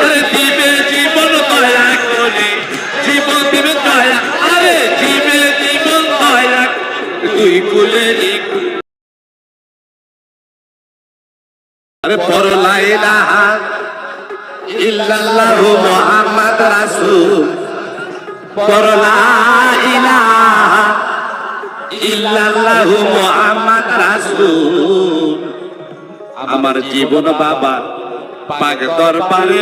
আরে দিবে জীবন দয়া করে। জীবন দিবে দয়া। আরে দিবে জীবন দয়া। দুই কুলেরই আরে আমার জীবন বাবা পাক দরবারে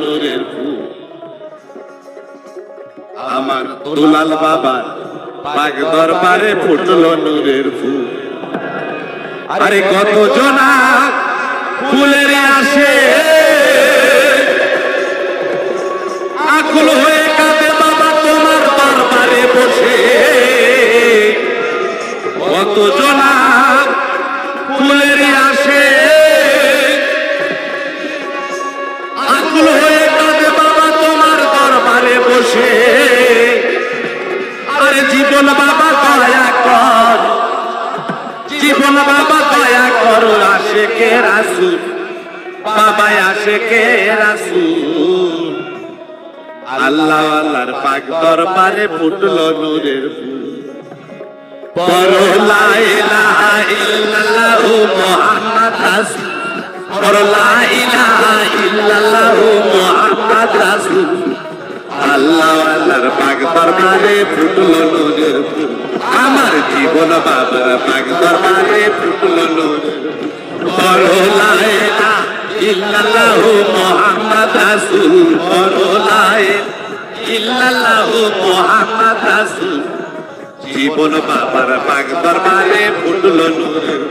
নূরের ফুল। আমার দুলাল বাবা পাক দরবারে ফুটল নূরের ফুল। আরে কত জনা ফুলের আসে। আকুল হয়ে কাঁদে বাবা তোমার দরবারে বসে। কত জনা রাসুল? বাবা আসে কে রাসুল? আল্লাহ আল্লাহর পাক দরবারে ফুটলো নূরের ফুল। পড়ো লা ইলাহা ইল্লাল্লাহু মুহাম্মাদ রাসূল। পড়ো লা ইলাহা ইল্লাল্লাহু মুহাম্মাদ রাসূল। আল্লাহ আল্লাহর পাক দরবারে ফুটলো নূরের ফুল। আমার জীবন বাবার পাক দরবারে ফুটলো নূরের ফুল। ইল্লাল্লাহু মুহাম্মাদ রাসূল লা ইল্লাল্লাহু মুহাম্মাদ রাসূল। জীবন বাবার পাক দরবারে ফুটলো নূরের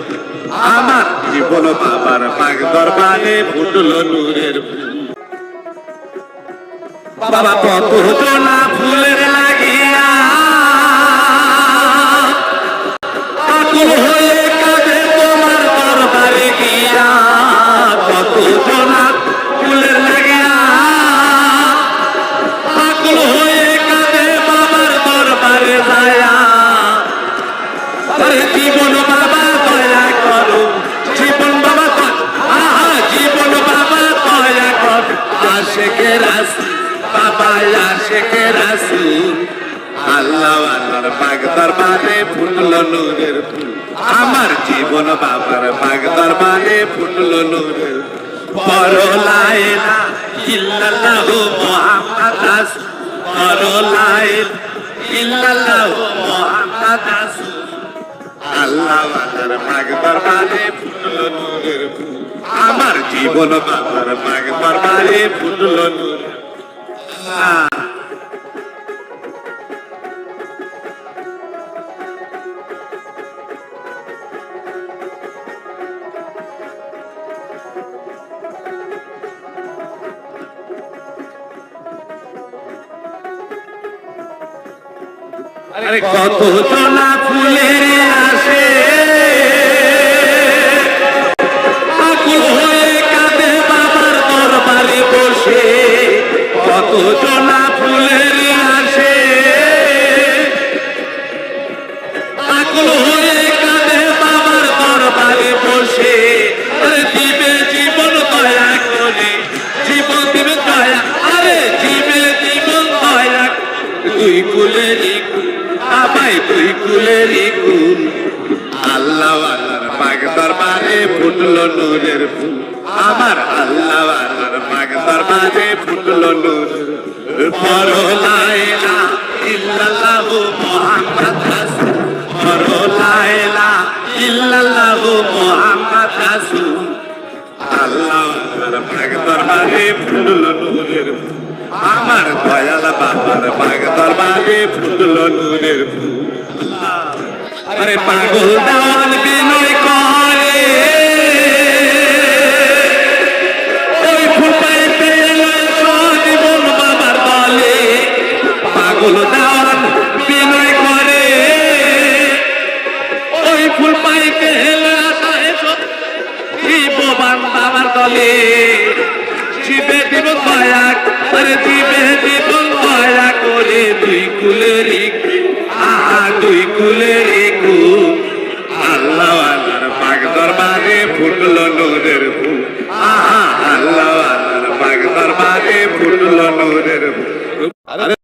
আমার জীবন বাবার পাক দরবারে ফুটলো নূরের বাবা কত জনা ফুলের লাগিয়া। আকুল হয়ে বাবা আশেকে রাসি আল্লাহ আল্লাহর পাক দরবারে ফুটলো নূরের ফুল। আমার জীবন বাবার পাক দরবারে ফুটলো নূরের বড় লাইলা ইল্লাল্লাহু মুহাম্মাদ রাসূল। বড় লাইলা ইল্লাল্লাহু মুহাম্মাদ রাসূল। আল্লাহ আল্লাহর পাক দরবারে ফুটলো নূরের ফুল। আমার জীবন বাবার পাক দরবারে ফুটলো নূর আহ, আরে কত জনা ফুলের আসে। দুই কুলেরই কুল আমায় দুই কুলেরই কুল আল্লাহ পাক দরবারে ফুটলো নূরের ফুল। আমার আল্লাহ পাক দরবারে ফুটলো নূরের পড়ো লা ইলাহা ইল্লাল্লাহু মুহাম্মাদ রাসূল। পড়ো লা ইলাহা ইল্লাল্লাহু মুহাম্মাদ রাসূল। আল্লাহ পাক দরবারে ফুটলো নূরের আমার দয়াল বাবার পাক দরবারে ফুটলো নূরের আরে পাগল দাওয়ান বিনয় করে। ওই ফুল পাইতে জীবন বাবার দলে পাগল দাওয়ান বিনয় করে। ওই ফুল পাইতে জীববান বাবার দলে। দয়া আরে দিবে দিব দয়া করে দুই কুলের দুই কুলের